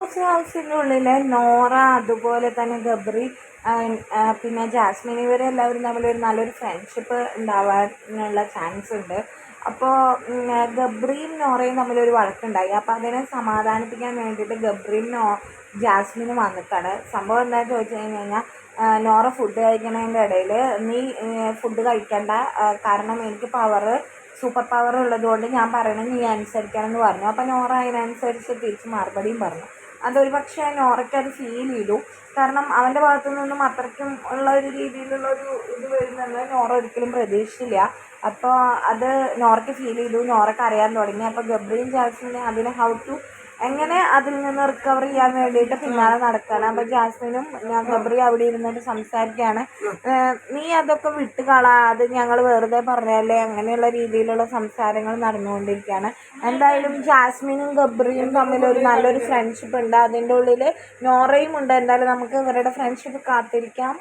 House ഹൗസിന്റെ ഉള്ളിൽ നോറ അതുപോലെ തന്നെ ഗബ്രി പിന്നെ ജാസ്മിൻ ഇവരെല്ലാവരും തമ്മിലൊരു നല്ലൊരു ഫ്രണ്ട്ഷിപ്പ് ഉണ്ടാവാനുള്ള ചാൻസ് ഉണ്ട്. അപ്പോൾ ഗബ്രിയും നോറയും തമ്മിലൊരു വഴക്കുണ്ടായി. അപ്പോൾ അതിനെ സമാധാനിപ്പിക്കാൻ വേണ്ടിയിട്ട് ഗബ്രിയും നോ ജാസ്മിനും വന്നിട്ടാണ്. സംഭവം എന്താണെന്ന് ചോദിച്ചു കഴിഞ്ഞ് കഴിഞ്ഞാൽ നോറ ഫുഡ് കഴിക്കുന്നതിന്റെ ഇടയിൽ നീ ഫുഡ് കഴിക്കണ്ട. കാരണം എനിക്ക് പവർ സൂപ്പർ പവർ ഉള്ളതുകൊണ്ട് ഞാൻ പറയണത് നീ അനുസരിക്കണം എന്ന് പറഞ്ഞു. അപ്പോൾ നോറ അതിനനുസരിച്ച് തിരിച്ച് മറുപടിയും പറഞ്ഞു. അതൊരു പക്ഷേ അത് ഫീൽ ചെയ്തു. കാരണം അവന്റെ ഭാഗത്തു നിന്നും അത്രയ്ക്കും ഉള്ള ഒരു രീതിയിലുള്ള ഒരു ഇത് വരുന്നത് നോറ ഒരിക്കലും പ്രതീക്ഷിച്ചില്ല. അപ്പോൾ അത് നോറയ്ക്ക് ഫീൽ ചെയ്തു. നോറയ്ക്ക് അറിയാൻ തുടങ്ങി. അപ്പോൾ ഗബ്രിയും ജാസ്മിനെ അതിനെ ഹൗ ടു എങ്ങനെ അതിൽ നിന്ന് റിക്കവർ ചെയ്യാൻ വേണ്ടിയിട്ട് പിന്നാലെ നടക്കുകയാണ് അപ്പോൾ ജാസ്മിനും ഗബ്രി അവിടെ ഇരുന്നിട്ട് സംസാരിക്കുകയാണ് നീ അതൊക്കെ വിട്ട് അത് ഞങ്ങൾ വെറുതെ പറഞ്ഞല്ലേ? അങ്ങനെയുള്ള രീതിയിലുള്ള സംസാരങ്ങൾ നടന്നുകൊണ്ടിരിക്കുകയാണ് എന്തായാലും ജാസ്മിനും ഗബ്രിയും തമ്മിൽ ഒരു നല്ലൊരു ഫ്രണ്ട്ഷിപ്പ് ഉണ്ട്. അതിന്റെ ഉള്ളിൽ നോറയും ഉണ്ട്. എന്തായാലും നമുക്ക് ഇവരുടെ ഫ്രണ്ട്ഷിപ്പ് കാത്തിരിക്കാം.